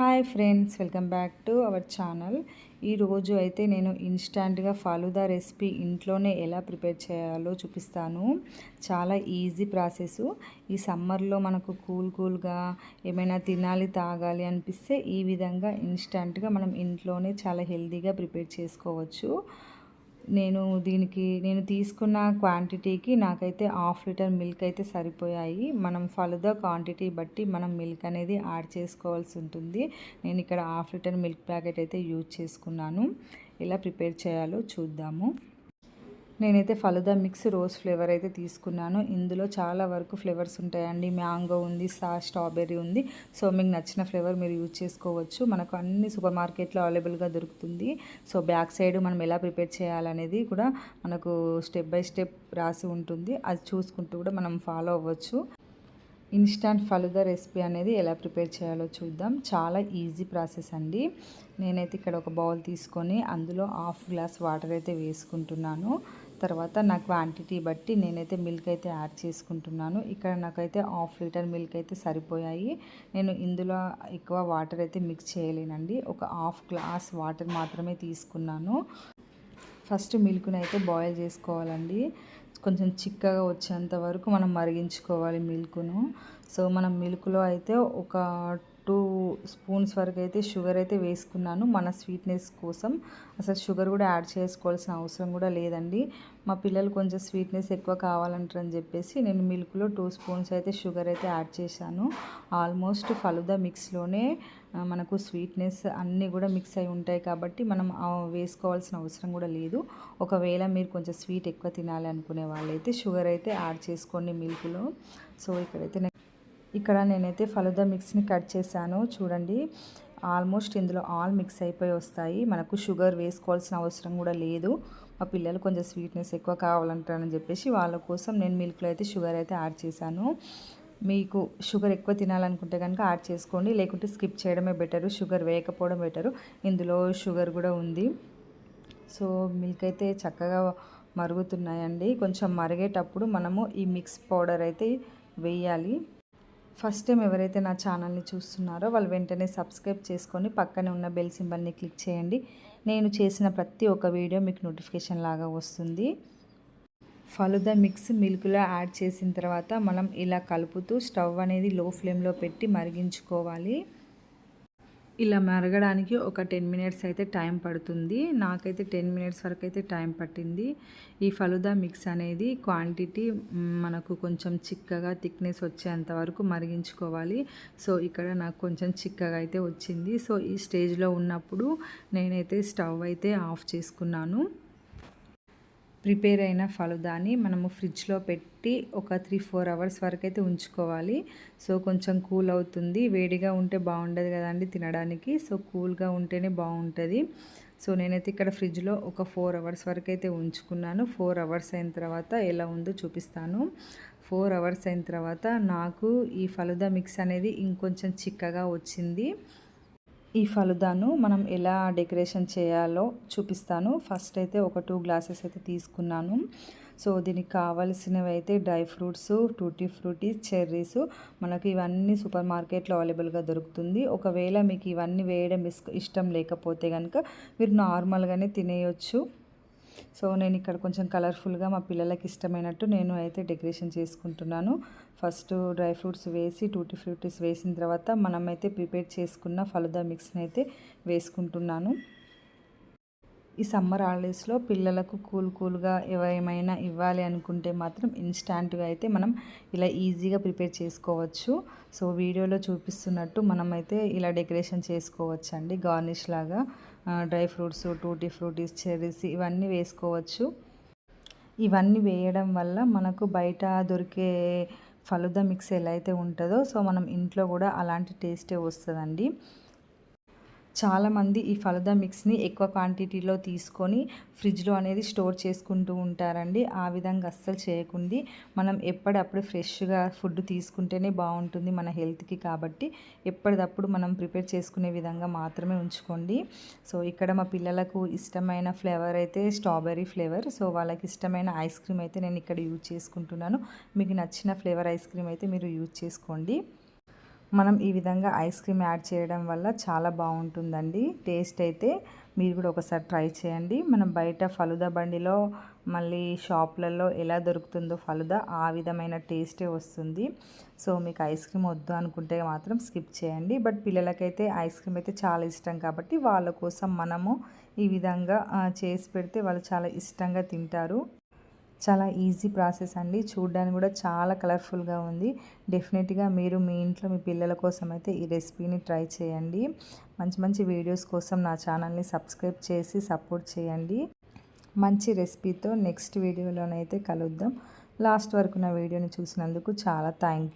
Hi friends welcome back to our channel. ఈరోజు అయితే నేను ఇన్స్టాంట్గా ఫాలుదా రెసిపీ ఇంట్లోనే ఎలా ప్రిపేర్ చేయాలో చూపిస్తాను. చాలా ఈజీ ప్రాసెస్. ఈ సమ్మర్లో మనకు కూల్ కూల్గా ఏమైనా తినాలి తాగాలి అనిపిస్తే ఈ విధంగా ఇన్స్టాంట్గా మనం ఇంట్లోనే చాలా హెల్తీగా ప్రిపేర్ చేసుకోవచ్చు. నేను దీనికి నేను తీసుకున్న క్వాంటిటీకి నాకైతే హాఫ్ లీటర్ మిల్క్ అయితే సరిపోయాయి. మనం ఫలుదా క్వాంటిటీ బట్టి మనం మిల్క్ అనేది యాడ్ చేసుకోవాల్సి ఉంటుంది. నేను ఇక్కడ హాఫ్ లీటర్ మిల్క్ ప్యాకెట్ అయితే యూజ్ చేసుకున్నాను. ఎలా ప్రిపేర్ చేయాలో చూద్దాము. నేనైతే ఫలుదా మిక్స్ రోజ్ ఫ్లేవర్ అయితే తీసుకున్నాను. ఇందులో చాలా వరకు ఫ్లేవర్స్ ఉంటాయండి. మ్యాంగో ఉంది సా స్ట్రాబెర్రీ ఉంది. సో మీకు నచ్చిన ఫ్లేవర్ మీరు యూజ్ చేసుకోవచ్చు. మనకు అన్ని సూపర్ మార్కెట్లో అవైలబుల్గా దొరుకుతుంది. సో బ్యాక్ సైడ్ మనం ఎలా ప్రిపేర్ చేయాలనేది కూడా మనకు స్టెప్ బై స్టెప్ రాసి ఉంటుంది. అది చూసుకుంటూ కూడా మనం ఫాలో అవ్వచ్చు. ఇన్స్టాంట్ ఫలుదా రెసిపీ అనేది ఎలా ప్రిపేర్ చేయాలో చూద్దాం. చాలా ఈజీ ప్రాసెస్ అండి. నేనైతే ఇక్కడ ఒక బౌల్ తీసుకొని అందులో హాఫ్ గ్లాస్ వాటర్ అయితే వేసుకుంటున్నాను. తర్వాత నా క్వాంటిటీ బట్టి నేనైతే మిల్క్ అయితే యాడ్ చేసుకుంటున్నాను. ఇక్కడ నాకైతే హాఫ్ లీటర్ మిల్క్ అయితే సరిపోయాయి. నేను ఇందులో ఎక్కువ వాటర్ అయితే మిక్స్ చేయలేనండి. ఒక హాఫ్ గ్లాస్ వాటర్ మాత్రమే తీసుకున్నాను. ఫస్ట్ మిల్క్ని అయితే బాయిల్ చేసుకోవాలండి. కొంచెం చిక్కగా వచ్చేంత వరకు మనం మరిగించుకోవాలి మిల్క్ను. సో మనం మిల్క్లో అయితే ఒక టూ స్పూన్స్ వరకు అయితే షుగర్ అయితే వేసుకున్నాను మన స్వీట్నెస్ కోసం. అసలు షుగర్ కూడా యాడ్ చేసుకోవాల్సిన అవసరం కూడా లేదండి. మా పిల్లలు కొంచెం స్వీట్నెస్ ఎక్కువ కావాలంటారని చెప్పేసి నేను మిల్క్లో టూ స్పూన్స్ అయితే షుగర్ అయితే యాడ్ చేశాను. ఆల్మోస్ట్ ఫలుదా మిక్స్లోనే మనకు స్వీట్నెస్ అన్నీ కూడా మిక్స్ అయి ఉంటాయి కాబట్టి మనం వేసుకోవాల్సిన అవసరం కూడా లేదు. ఒకవేళ మీరు కొంచెం స్వీట్ ఎక్కువ తినాలి అనుకునే వాళ్ళైతే షుగర్ అయితే యాడ్ చేసుకోండి మిల్క్లో. సో ఇక్కడైతే ఇక్కడ నేనైతే ఫలుదా మిక్స్ని కట్ చేశాను. చూడండి ఆల్మోస్ట్ ఇందులో ఆల్ మిక్స్ అయిపోయి వస్తాయి. మనకు షుగర్ వేసుకోవాల్సిన అవసరం కూడా లేదు. మా పిల్లలు కొంచెం స్వీట్నెస్ ఎక్కువ కావాలంటారని చెప్పేసి వాళ్ళ కోసం నేను మిల్క్లో అయితే షుగర్ అయితే యాడ్ చేశాను. మీకు షుగర్ ఎక్కువ తినాలనుకుంటే కనుక యాడ్ చేసుకోండి. లేకుంటే స్కిప్ చేయడమే బెటరు షుగర్ వేయకపోవడం బెటరు. ఇందులో షుగర్ కూడా ఉంది. సో మిల్క్ అయితే చక్కగా మరుగుతున్నాయండి. కొంచెం మరిగేటప్పుడు మనము ఈ మిక్స్ పౌడర్ అయితే వేయాలి. ఫస్ట్ టైం ఎవరైతే నా ఛానల్ని చూస్తున్నారో వాళ్ళు వెంటనే సబ్స్క్రైబ్ చేసుకొని పక్కనే ఉన్న బెల్ సింబల్ని క్లిక్ చేయండి. నేను చేసిన ప్రతి ఒక్క వీడియో మీకు నోటిఫికేషన్ లాగా వస్తుంది. ఫలుదా మిక్స్ మిల్క్లో యాడ్ చేసిన తర్వాత మనం ఇలా కలుపుతూ స్టవ్ అనేది లో ఫ్లేమ్లో పెట్టి మరిగించుకోవాలి. ఇలా మరగడానికి ఒక టెన్ మినిట్స్ అయితే టైం పడుతుంది. నాకైతే టెన్ మినిట్స్ వరకు అయితే టైం పట్టింది. ఈ ఫలుదా మిక్స్ అనేది క్వాంటిటీ మనకు కొంచెం చిక్కగా థిక్నెస్ వచ్చేంత వరకు మరిగించుకోవాలి. సో ఇక్కడ నాకు కొంచెం చిక్కగా అయితే వచ్చింది. సో ఈ స్టేజ్లో ఉన్నప్పుడు నేనైతే స్టవ్ అయితే ఆఫ్ చేసుకున్నాను. ప్రిపేర్ అయిన ఫలుదాని మనము ఫ్రిడ్జ్లో పెట్టి ఒక త్రీ ఫోర్ అవర్స్ వరకు అయితే ఉంచుకోవాలి. సో కొంచెం కూల్ అవుతుంది. వేడిగా ఉంటే బాగుండదు కదండి తినడానికి. సో కూల్గా ఉంటేనే బాగుంటుంది. సో నేనైతే ఇక్కడ ఫ్రిడ్జ్లో ఒక ఫోర్ అవర్స్ వరకు అయితే ఉంచుకున్నాను. ఫోర్ అవర్స్ అయిన తర్వాత ఎలా ఉందో చూపిస్తాను. ఫోర్ అవర్స్ అయిన తర్వాత నాకు ఈ ఫలుదా మిక్స్ అనేది ఇంకొంచెం చిక్కగా వచ్చింది. ఈ ఫలుదాను మనం ఎలా డెకరేషన్ చేయాలో చూపిస్తాను. ఫస్ట్ అయితే ఒక టూ గ్లాసెస్ అయితే తీసుకున్నాను. సో దీనికి కావలసినవి అయితే dry fruits tutti fruttis cherries మనకు ఇవన్నీ సూపర్ మార్కెట్లో అవైలబుల్గా దొరుకుతుంది. ఒకవేళ మీకు ఇవన్నీ వేయడం ఇష్టం లేకపోతే కనుక మీరు నార్మల్గానే తినేయొచ్చు. సో నేను ఇక్కడ కొంచెం కలర్ఫుల్గా మా పిల్లలకి ఇష్టమైనట్టు నేను అయితే డెకరేషన్ చేసుకుంటున్నాను. ఫస్ట్ డ్రై ఫ్రూట్స్ వేసి టూటీ ఫ్రూటీస్ వేసిన తర్వాత మనమైతే ప్రిపేర్ చేసుకున్న ఫలుదా మిక్స్ని అయితే వేసుకుంటున్నాను. ఈ సమ్మర్ హాలిడేస్లో పిల్లలకు కూల్ కూల్గా ఏమైనా ఇవ్వాలి అనుకుంటే మాత్రం ఇన్స్టాంట్గా అయితే మనం ఇలా ఈజీగా ప్రిపేర్ చేసుకోవచ్చు. సో వీడియోలో చూపిస్తున్నట్టు మనమైతే ఇలా డెకరేషన్ చేసుకోవచ్చు అండి గార్నిష్ లాగా dry fruits tutti fruttis cherries ఇవన్నీ వేసుకోవచ్చు. ఇవన్నీ వేయడం వల్ల మనకు బయట దొరికే ఫలుదా మిక్స్ ఎలా అయితే ఉంటుందో సో మనం ఇంట్లో కూడా అలాంటి టేస్టే వస్తుందండి. చాలామంది ఈ ఫలదా మిక్స్ని ఎక్కువ క్వాంటిటీలో తీసుకొని ఫ్రిడ్జ్లో అనేది స్టోర్ చేసుకుంటూ ఉంటారండి. ఆ విధంగా అస్సలు చేయకుండి. మనం ఎప్పటికప్పుడు ఫ్రెష్గా ఫుడ్ తీసుకుంటేనే బాగుంటుంది మన హెల్త్కి కాబట్టి ఎప్పటికప్పుడు మనం ప్రిపేర్ చేసుకునే విధంగా మాత్రమే ఉంచుకోండి. సో ఇక్కడ మా పిల్లలకు ఇష్టమైన ఫ్లేవర్ అయితే స్ట్రాబెర్రీ ఫ్లేవర్. సో వాళ్ళకి ఇష్టమైన ఐస్ క్రీమ్ అయితే నేను ఇక్కడ యూజ్ చేసుకుంటున్నాను. మీకు నచ్చిన ఫ్లేవర్ ఐస్ క్రీమ్ అయితే మీరు యూజ్ చేసుకోండి. మనం ఈ విధంగా ఐస్ క్రీమ్ యాడ్ చేయడం వల్ల చాలా బాగుంటుందండి. టేస్ట్ అయితే మీరు కూడా ఒకసారి ట్రై చేయండి. మనం బయట ఫలుదా బండిలో మళ్ళీ షాప్లలో ఎలా దొరుకుతుందో ఫలుదా ఆ విధమైన టేస్టే వస్తుంది. సో మీకు ఐస్ క్రీమ్ వద్దు అనుకుంటే మాత్రం స్కిప్ చేయండి. బట్ పిల్లలకైతే ఐస్ క్రీమ్ అయితే చాలా ఇష్టం కాబట్టి వాళ్ళ కోసం మనము ఈ విధంగా చేసి పెడితే వాళ్ళు చాలా ఇష్టంగా తింటారు. చాలా ఈజీ ప్రాసెస్ అండి. చూడడానికి కూడా చాలా కలర్ఫుల్గా ఉంది. డెఫినెట్గా మీరు మీ ఇంట్లో మీ పిల్లల కోసం అయితే ఈ రెసిపీని ట్రై చేయండి. మంచి మంచి వీడియోస్ కోసం నా ఛానల్ని సబ్స్క్రైబ్ చేసి సపోర్ట్ చేయండి. మంచి రెసిపీతో నెక్స్ట్ వీడియోలోనైతే కలుద్దాం. లాస్ట్ వరకు నా వీడియోని చూసినందుకు చాలా థ్యాంక్